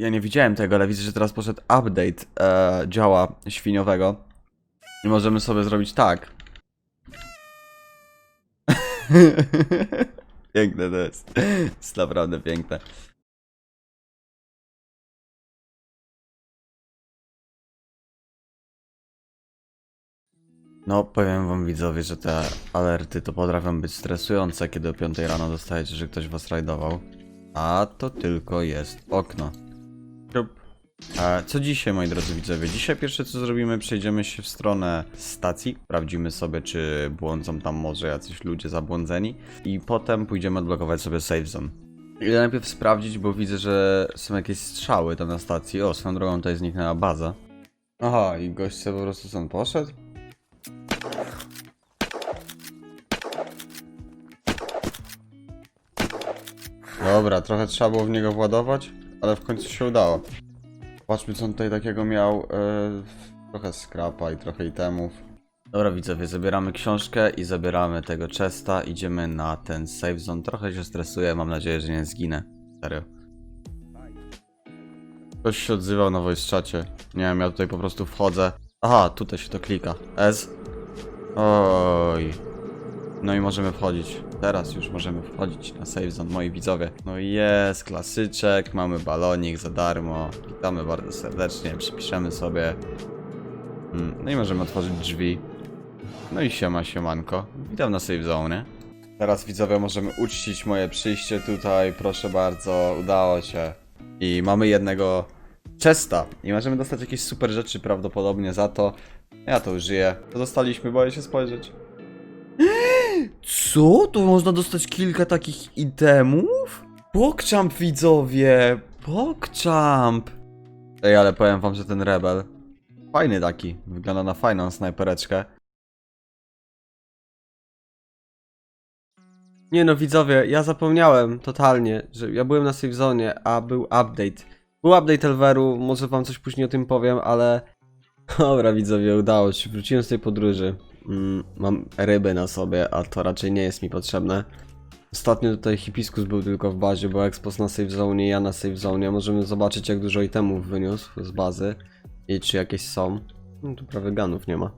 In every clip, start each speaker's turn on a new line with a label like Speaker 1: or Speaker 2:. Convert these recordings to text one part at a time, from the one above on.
Speaker 1: ja nie widziałem tego, ale widzę, że teraz poszedł update e, działa świniowego. I możemy sobie zrobić tak. piękne to jest. Jest naprawdę piękne. No, powiem wam widzowie, że te alerty to potrafią być stresujące, kiedy o 5 rano dostajecie, że ktoś was rajdował. A to tylko jest okno. Co dzisiaj, moi drodzy widzowie? Dzisiaj pierwsze co zrobimy, przejdziemy się w stronę stacji, sprawdzimy sobie, czy błądzą tam może jacyś ludzie zabłądzeni i potem pójdziemy odblokować sobie save zone. Najpierw sprawdzić, bo widzę, że są jakieś strzały tam na stacji. O, swoją drogą tutaj zniknęła baza. Aha, i gość sobie po prostu stąd poszedł? Dobra, trochę trzeba było w niego władować, ale w końcu się udało. Patrzmy, co on tutaj takiego miał. e, trochę skrapa i trochę itemów. Dobra, widzowie, zabieramy książkę i zabieramy tego chesta. Idziemy na ten safe zone. Trochę się stresuję, mam nadzieję, że nie zginę. Serio. Ktoś się odzywał na voice czacie. Nie wiem, ja tutaj po prostu wchodzę. Aha, tutaj się to klika. S. Oj. No i możemy wchodzić. Teraz już możemy wchodzić na save zone, moi widzowie. No i jest, klasyczek, mamy balonik za darmo. Witamy bardzo serdecznie, przypiszemy sobie. Mm, No i możemy otworzyć drzwi. No i siema, siemanko. Witam na save zone. Teraz widzowie możemy uczcić moje przyjście tutaj, proszę bardzo, udało się. I mamy jednego chesta. I możemy dostać jakieś super rzeczy prawdopodobnie za to. Ja to użyję. To dostaliśmy, boję się spojrzeć. Co? Tu można dostać kilka takich itemów? Pokczamp widzowie! Pokczamp! Ej, ale powiem wam, że ten rebel fajny taki. Wygląda na fajną snajpereczkę.
Speaker 2: Nie no, widzowie, ja zapomniałem totalnie, że ja byłem na safe zone, a był update. Był update Elveru, może wam coś później o tym powiem, ale... Dobra, widzowie, udało się. Wróciłem z tej podróży. Mm, mam ryby na sobie, a to raczej nie jest mi potrzebne. Ostatnio tutaj hipiskus był tylko w bazie, bo Expos na safe zone, ja na safe zone. Możemy zobaczyć, jak dużo itemów wyniósł z bazy i czy jakieś są. No tu prawie ganów nie ma.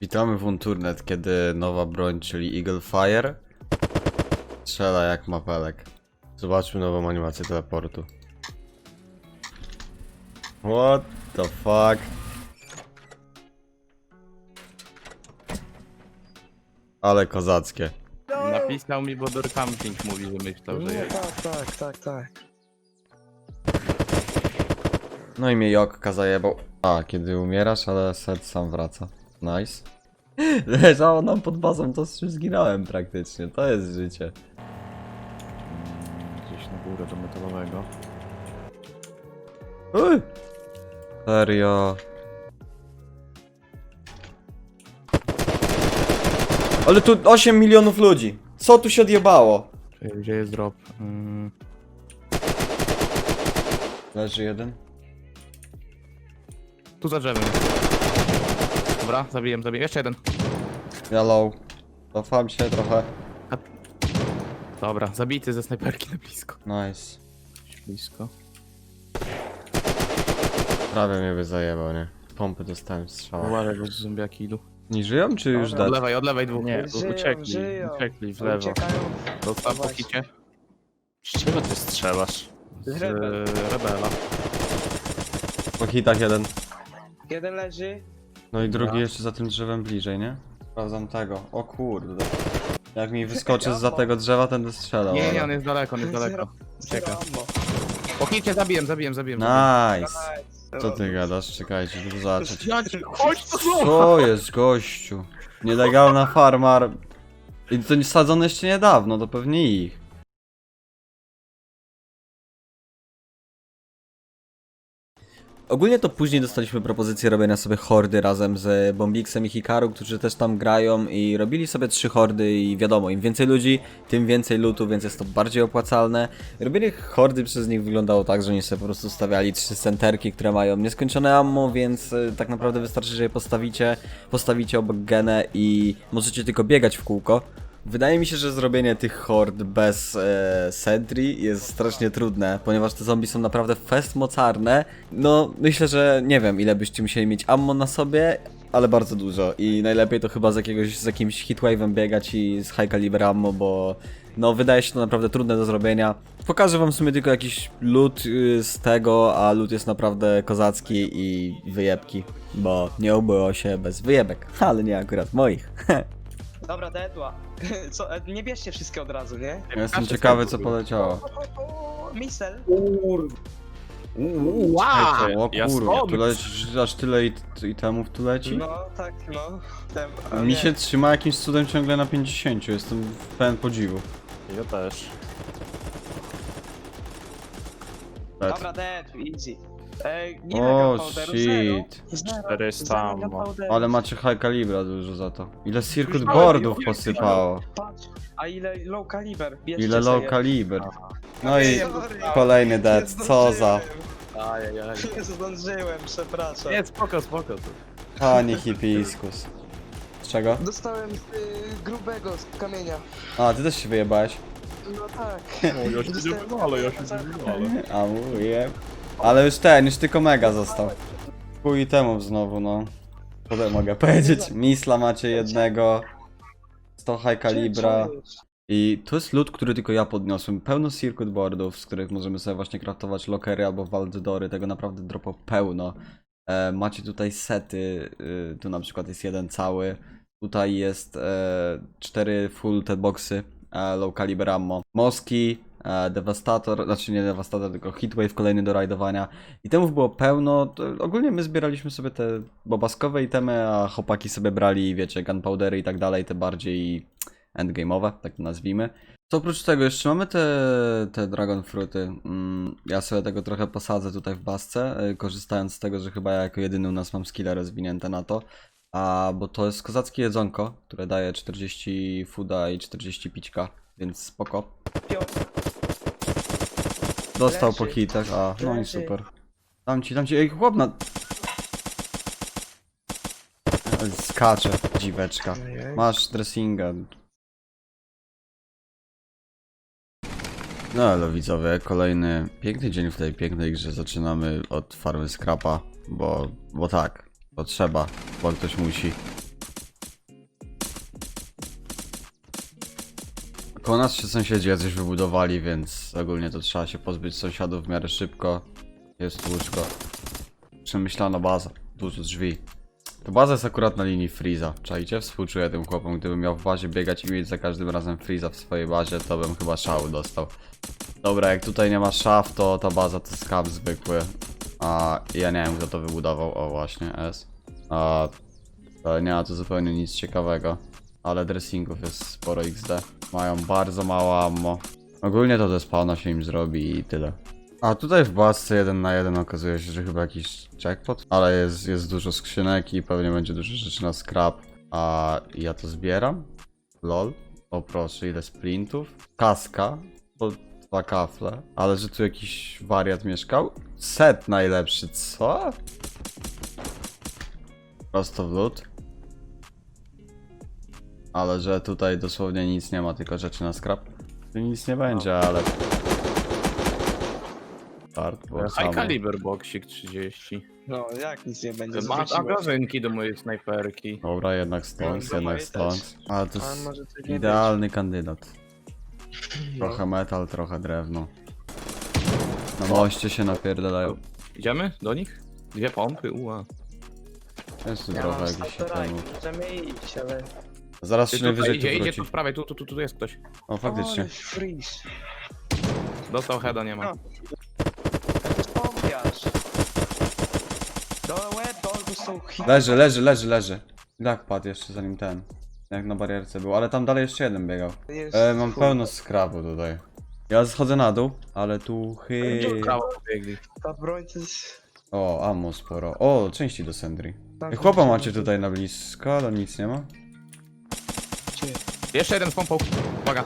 Speaker 1: Witamy w Unturnet, kiedy nowa broń, czyli Eagle Fire strzela jak mapelek. Zobaczmy nową animację teleportu. What the fuck? Ale kozackie.
Speaker 3: Napisał mi, bo Door Camping mówi, że myślał, że
Speaker 4: No
Speaker 3: jest.
Speaker 4: tak, tak, tak, tak.
Speaker 1: No i mnie Jokka zajebał. A, kiedy umierasz, ale set sam wraca. Nice. Leżało nam pod bazą, to już zginąłem praktycznie. To jest życie.
Speaker 3: Gdzieś na górę do metalowego.
Speaker 1: Uy. Serio. Ale tu 8 milionów ludzi. Co tu się odjebało?
Speaker 3: Czyli Gdzie jest drop? Mm,
Speaker 1: Leży jeden.
Speaker 3: tu za drzewem. Dobra, zabiłem, zabiłem. Jeszcze jeden.
Speaker 1: Yellow. Cofam się trochę.
Speaker 3: Dobra, zabity ze snajperki na blisko.
Speaker 1: Nice.
Speaker 3: Blisko.
Speaker 1: Prawie mnie by zajebał, nie? Pompy dostałem strzała.
Speaker 3: Uważaj, bo zombiaki idą.
Speaker 1: Nie żyją czy już
Speaker 3: Od
Speaker 1: dać?
Speaker 3: lewej, od lewej dwóch.
Speaker 4: Nie, żyją,
Speaker 3: uciekli,
Speaker 4: żyją.
Speaker 3: uciekli w lewo.
Speaker 4: Uciekają.
Speaker 3: Dostał po kicie. Z czego ty strzelasz? Z
Speaker 4: Rebel.
Speaker 3: Rebela.
Speaker 1: Po hitach jeden.
Speaker 4: Jeden leży.
Speaker 1: No i drugi
Speaker 3: Dobra.
Speaker 1: jeszcze za tym drzewem bliżej, nie? Sprawdzam tego. O kurde. Jak mi wyskoczy za tego drzewa, ten strzelał.
Speaker 3: Nie, nie, on jest daleko, on jest daleko. Ucieka.
Speaker 4: Zero ammo.
Speaker 3: Po kicie zabiłem, zabiłem, zabiłem.
Speaker 1: Nice.
Speaker 4: Nice.
Speaker 1: Co ty gadasz? Czekajcie, żeby zobaczyć.
Speaker 3: Chodź
Speaker 1: Co jest, gościu? Nielegalna farmar. I to nie sadzone jeszcze niedawno, to pewnie ich. Ogólnie to później dostaliśmy propozycję robienia sobie hordy razem z Bombiksem i Hikaru, którzy też tam grają i robili sobie trzy hordy i wiadomo, im więcej ludzi, tym więcej lutu, więc jest to bardziej opłacalne. Robienie hordy przez nich wyglądało tak, że oni sobie po prostu stawiali trzy centerki, które mają nieskończone ammo, więc y, tak naprawdę wystarczy, że je postawicie, postawicie obok genę i możecie tylko biegać w kółko.
Speaker 2: Wydaje mi się, że zrobienie tych hord bez e, sentry jest strasznie trudne, ponieważ te zombie są naprawdę fest mocarne. No, myślę, że nie wiem, ile byście musieli mieć ammo na sobie, ale bardzo dużo. I najlepiej to chyba z jakiegoś, z jakimś hitwave'em biegać i z high caliber ammo, bo no, wydaje się to naprawdę trudne do zrobienia. Pokażę wam w sumie tylko jakiś loot y, z tego, a loot jest naprawdę kozacki i wyjebki, bo nie obyło się bez wyjebek, ale nie akurat moich.
Speaker 4: Dobra, dedła. Co, nie bierzcie wszystkie od razu, nie?
Speaker 1: Ja jestem ciekawy co poleciało.
Speaker 4: O, o, Misel.
Speaker 3: Wow!
Speaker 1: O
Speaker 3: ja
Speaker 1: kurwa, tu leci, aż tyle it, itemów tu leci?
Speaker 4: No, tak, no. Tem, a
Speaker 1: Mi
Speaker 4: nie.
Speaker 1: się trzyma jakimś cudem ciągle na 50, jestem pełen podziwu.
Speaker 3: Ja też.
Speaker 4: Dobra, dead, easy. E, nie
Speaker 1: O
Speaker 4: powderu,
Speaker 1: shit.
Speaker 4: Zero. Zero,
Speaker 3: 400
Speaker 4: zero powderu.
Speaker 1: Ale macie high calibra dużo za to. Ile circuit boardów posypało.
Speaker 4: Patrz, a ile low caliber? Bierzcie
Speaker 1: Ile low
Speaker 4: sobie.
Speaker 1: caliber. No i
Speaker 4: Sorry.
Speaker 1: kolejny dead, co za...
Speaker 4: zdążyłem.
Speaker 3: Ajajaj.
Speaker 4: Nie zdążyłem, przepraszam.
Speaker 3: Nie, spoko, spoko.
Speaker 1: Panie hipiskus. Z czego?
Speaker 4: Dostałem z y, grubego, z kamienia.
Speaker 1: A, ty też się wyjebałeś?
Speaker 4: No tak.
Speaker 3: O, ja się
Speaker 4: Dostałem
Speaker 3: nie wywalę, ja się nie wywalę.
Speaker 1: A mówię. Ale już ten, już tylko mega został. Pół itemów znowu, no. Tyle mogę powiedzieć. Misla macie jednego. 100 high calibra. I to jest loot, który tylko ja podniosłem. Pełno circuit boardów, z których możemy sobie właśnie craftować lokery albo valdory. Tego naprawdę dropo pełno. E, macie tutaj sety. Y, tu na przykład jest jeden cały. Tutaj jest e, cztery full te boxy. E, low caliber ammo. Moski. E, Devastator, znaczy nie Devastator, tylko Heatwave kolejny do rajdowania. Itemów było pełno. To ogólnie my zbieraliśmy sobie te bobaskowe itemy, a chłopaki sobie brali, wiecie, gunpowdery i tak dalej, te bardziej endgame'owe, tak to nazwijmy. To oprócz tego jeszcze mamy te, te dragon fruity. Mm, ja sobie tego trochę posadzę tutaj w basce, y, korzystając z tego, że chyba ja jako jedyny u nas mam skille rozwinięte na to. A, bo to jest kozackie jedzonko, które daje 40 fooda i 40 pićka, więc spoko.
Speaker 4: Piotr,
Speaker 1: Dostał po hitach, a no i super. Tam ci, tam ci, ej chłop na... Skacze, dziweczka. Masz dressinga. No ale widzowie, kolejny piękny dzień w tej pięknej grze. Zaczynamy od farmy scrapa, bo, bo tak, bo trzeba, bo ktoś musi. Koło nas się sąsiedzi jacyś wybudowali, więc ogólnie to trzeba się pozbyć sąsiadów w miarę szybko. Jest łóżko. Przemyślana baza, dużo drzwi. To baza jest akurat na linii Freeza. Czajcie? Współczuję tym chłopom. Gdybym miał w bazie biegać i mieć za każdym razem Freeza w swojej bazie, to bym chyba szału dostał. Dobra, jak tutaj nie ma szaf, to ta baza to skam zwykły. A ja nie wiem kto to wybudował. O właśnie, S. A nie ma tu zupełnie nic ciekawego. Ale dressingów jest sporo XD. Mają bardzo mało ammo. Ogólnie to do spawna się im zrobi i tyle. A tutaj w basce jeden na jeden okazuje się, że chyba jakiś jackpot, ale jest, jest dużo skrzynek i pewnie będzie dużo rzeczy na scrap, a ja to zbieram. Lol. O proszę, ile sprintów. Kaska, po dwa kafle, ale że tu jakiś wariat mieszkał. Set najlepszy, co? Prosto w lód. Ale że tutaj dosłownie nic nie ma, tylko rzeczy na scrap. Tu nic nie będzie, ale... Bo
Speaker 3: High
Speaker 1: samo.
Speaker 3: caliber boxik 30.
Speaker 4: No, jak nic nie będzie.
Speaker 3: Masz
Speaker 4: zwróciłeś.
Speaker 3: magazynki do mojej snajperki.
Speaker 1: Dobra, jednak stonks,
Speaker 4: No,
Speaker 1: jednak stonks. Ale to
Speaker 4: A
Speaker 1: jest
Speaker 4: może coś nie
Speaker 1: idealny kandydat.
Speaker 4: być.
Speaker 1: Trochę metal, trochę drewno. Na moście się napierdalają.
Speaker 3: Idziemy do nich? Dwie pompy, uła.
Speaker 1: Jest tu
Speaker 4: Ja
Speaker 1: trochę
Speaker 4: mam
Speaker 1: jakichś
Speaker 4: starteraki,
Speaker 1: itemów.
Speaker 4: możemy iść, ale...
Speaker 1: Zaraz się
Speaker 3: tutaj
Speaker 1: najwyżej
Speaker 3: idzie,
Speaker 1: tu
Speaker 3: idzie
Speaker 1: wróci.
Speaker 3: tu w prawej, tu, tu, tu, tu jest ktoś.
Speaker 1: O, faktycznie.
Speaker 4: Freeze.
Speaker 3: Dostał heada, nie ma.
Speaker 4: No. Do łeb, są.
Speaker 1: Leży, leży, leży, leży. Jak padł jeszcze zanim ten. Jak na barierce był, ale tam dalej jeszcze jeden biegał.
Speaker 4: Jest
Speaker 1: E, mam
Speaker 4: chuj.
Speaker 1: pełno skrapu tutaj. Ja schodzę na dół, ale tu chy...
Speaker 3: Prawo pobiegli.
Speaker 4: Ta broń to jest...
Speaker 1: O, ammo sporo. O, części do Sendry.
Speaker 4: tam
Speaker 1: Ej, Chłopa macie tutaj na blisko, ale nic nie ma.
Speaker 3: Jeszcze jeden z pompą. Uwaga.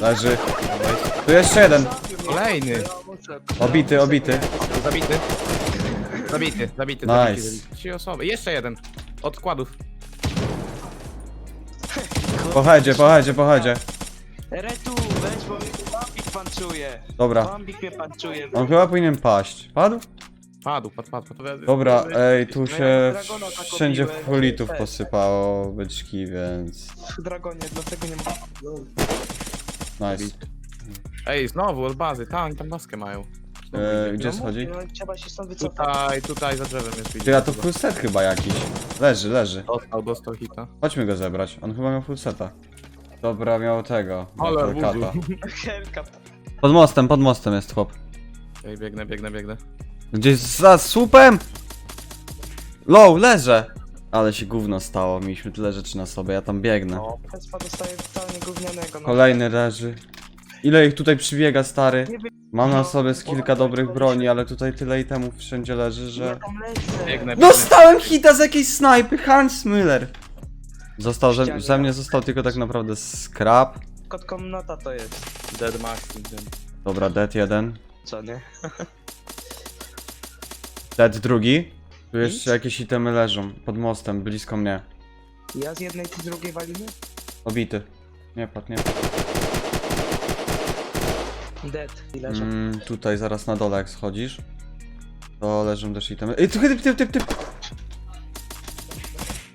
Speaker 1: Leży. Tu jeszcze jeden.
Speaker 3: Kolejny.
Speaker 1: Obity, obity.
Speaker 3: Zabity. Zabity, zabity,
Speaker 1: Nice.
Speaker 3: zabity. Trzy osoby. Jeszcze jeden. Od kładów.
Speaker 1: Pochedzie, pochedzie, pochedzie.
Speaker 4: Retu, weź, bo mnie Bambik panczuje.
Speaker 1: Dobra.
Speaker 4: Bambik mnie panczuje.
Speaker 1: On chyba powinien paść. Padł?
Speaker 3: Padł, padł, padł. padł.
Speaker 1: Dobra, ej, tu
Speaker 4: No
Speaker 1: się
Speaker 4: tak
Speaker 1: wszędzie folitów posypało byczki, więc...
Speaker 4: Dragonie, dlatego nie mogę.
Speaker 1: Nice.
Speaker 3: Ej, znowu od bazy, tam, oni tam maskę mają.
Speaker 1: E, gdzie
Speaker 4: No
Speaker 1: schodzi?
Speaker 4: no, trzeba się stąd wycofać.
Speaker 3: Tutaj, tutaj za drzewem jest
Speaker 1: Ty, a to full set chyba jakiś. Leży, leży.
Speaker 3: Dostał, dostał hita.
Speaker 1: Chodźmy go zebrać. On chyba miał full seta. Dobra, miał tego. miał
Speaker 3: Ale
Speaker 1: Hellcata.
Speaker 4: Helka.
Speaker 2: Pod mostem, pod mostem jest chłop.
Speaker 3: Ej, biegnę, biegnę, biegnę.
Speaker 1: Gdzieś za słupem! Low, leżę! Ale się gówno stało, mieliśmy tyle rzeczy na sobie, ja tam biegnę.
Speaker 3: No.
Speaker 4: Pespa dostaje totalnie gównianego. no.
Speaker 1: Kolejny leży. Ile ich tutaj przybiega, stary?
Speaker 4: Nie.
Speaker 1: Mam na
Speaker 4: No,
Speaker 1: sobie z kilka dobrych broni, ale tutaj tyle itemów wszędzie leży,
Speaker 4: Ja
Speaker 1: że...
Speaker 4: tam lecę.
Speaker 3: Biegnę, biegnę.
Speaker 1: Dostałem hita z jakiejś snajpy, Hans Müller! Został, że,
Speaker 4: Ścianie.
Speaker 1: ze mnie został tylko tak naprawdę scrap.
Speaker 4: Kot komnata to jest.
Speaker 3: Dead dead.
Speaker 1: Dobra, dead jeden.
Speaker 4: Co nie?
Speaker 1: Dead drugi. Tu
Speaker 4: Nic?
Speaker 1: jeszcze jakieś itemy leżą, pod mostem, blisko mnie.
Speaker 4: Ja z jednej, ty z drugiej walimy?
Speaker 1: Obity. Nie padł, nie padł.
Speaker 4: Dead. I leżę.
Speaker 1: Mm, tutaj zaraz na dole jak schodzisz. To leżą też itemy. Ej, tu typ, typ, typ, typ.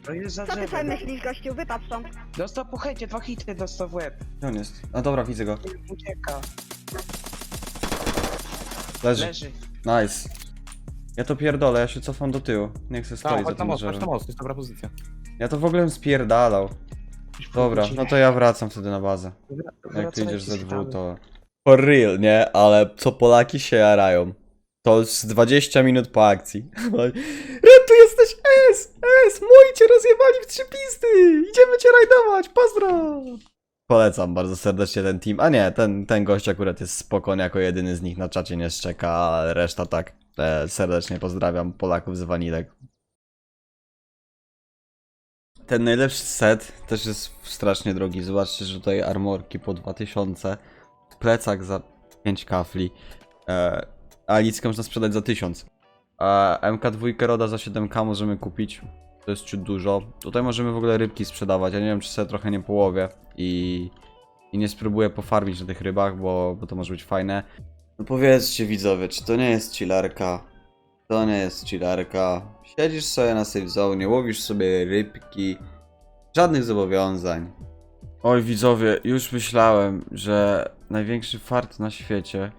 Speaker 4: No jest za
Speaker 5: Co ty sobie
Speaker 4: drzewem.
Speaker 5: myślisz, gościu? Wypadł stąd.
Speaker 4: Dostał po hejcie, dwa hity dostał w łeb.
Speaker 1: Gdzie on jest? A dobra, widzę go.
Speaker 4: Ucieka.
Speaker 1: Leży.
Speaker 4: Leży.
Speaker 1: Nice. Ja to pierdolę, ja się cofam do tyłu. Nie chcę
Speaker 3: Tam,
Speaker 1: stoi za
Speaker 3: chodź na
Speaker 1: tym
Speaker 3: most, chodź na
Speaker 1: drzewem.
Speaker 3: most, jest dobra pozycja.
Speaker 1: Ja to w ogóle bym spierdalał. Dobra, no to ja wracam wtedy na bazę. Jak ty idziesz ze dwóch, to... For real, nie? Ale co Polaki się jarają. To już z 20 minut po akcji. Ren, tu jesteś S! S! Moi cię rozjebali w trzy pisty! Idziemy cię rajdować! Pozdro! Polecam bardzo serdecznie ten team. A nie, ten, ten gość akurat jest spokojny, jako jedyny z nich na czacie nie szczeka, ale reszta tak. E, serdecznie pozdrawiam Polaków z Vanilek. Ten najlepszy set też jest strasznie drogi. Zobaczcie, że tutaj armorki po 2000, plecak za 5 kafli, e, a lickę można sprzedać za 1000. A MK2 Roda za 7k możemy kupić. To jest ciut dużo. Tutaj możemy w ogóle rybki sprzedawać. Ja nie wiem, czy sobie trochę nie połowię i, i nie spróbuję pofarmić na tych rybach, bo, bo to może być fajne. No powiedzcie widzowie, czy to nie jest chillarka? To nie jest chillarka. Siedzisz sobie na safe zone, łowisz sobie rybki. Żadnych zobowiązań. Oj widzowie, już myślałem, że największy fart na świecie,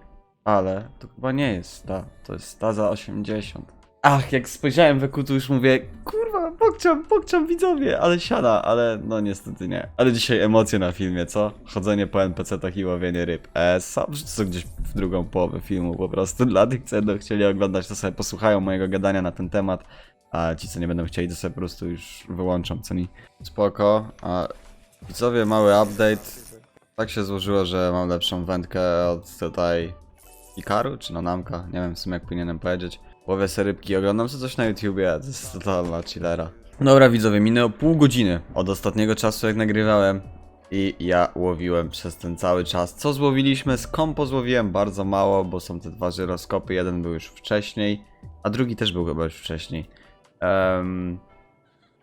Speaker 1: ale to chyba nie jest ta, to jest ta za 80. Ach, jak spojrzałem w to już mówię, kurwa, pokczam, pokczam widzowie, ale siada, ale no niestety nie. Ale dzisiaj emocje na filmie, co? Chodzenie po NPC-tach i łowienie ryb. E, sam wrzucę gdzieś w drugą połowę filmu po prostu. Dla tych, co będą chcieli oglądać, to sobie posłuchają mojego gadania na ten temat. A ci, co nie będą chcieli, to sobie po prostu już wyłączą, co nie? Spoko. A widzowie, mały update. Tak się złożyło, że mam lepszą wędkę od tutaj Ikaru, czy Nanamka, nie wiem w sumie jak powinienem powiedzieć. Łowię se rybki, oglądam sobie coś na YouTubie, to jest totalna chillera. Dobra widzowie, minęło pół godziny od ostatniego czasu jak nagrywałem i ja łowiłem przez ten cały czas. Co złowiliśmy? Z kompo złowiłem bardzo mało, bo są te dwa żyroskopy, jeden był już wcześniej, a drugi też był chyba już wcześniej. Um,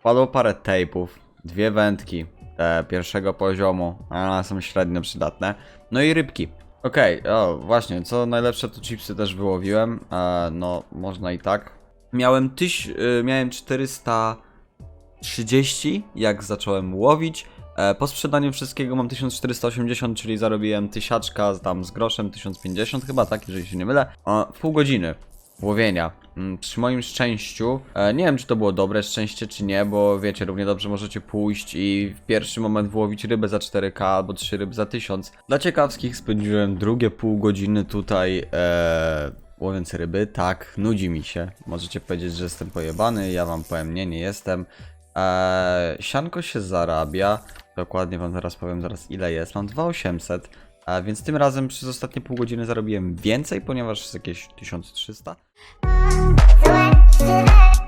Speaker 1: padło parę tape'ów, dwie wędki e, pierwszego poziomu, a one są średnio przydatne. No i rybki. Okej, o właśnie, co najlepsze to chipsy też wyłowiłem, e, no można i tak. Miałem tyś, y, miałem 430 jak zacząłem łowić. E, po sprzedaniu wszystkiego mam 1480, czyli zarobiłem tysiaczka tam z groszem, 1050 chyba, tak, jeżeli się nie mylę. O, w pół godziny łowienia. Mm, Przy moim szczęściu, e, nie wiem czy to było dobre szczęście czy nie, bo wiecie, równie dobrze możecie pójść i w pierwszy moment wyłowić rybę za 4k albo 3 ryby za 1000. Dla ciekawskich spędziłem drugie pół godziny tutaj e, łowiąc ryby. Tak, nudzi mi się. Możecie powiedzieć, że jestem pojebany, ja wam powiem nie, nie jestem. E, sianko się zarabia. Dokładnie wam zaraz powiem zaraz ile jest. Mam 2800. A więc tym razem przez ostatnie pół godziny zarobiłem więcej, ponieważ jest jakieś 1300.
Speaker 6: Select, select.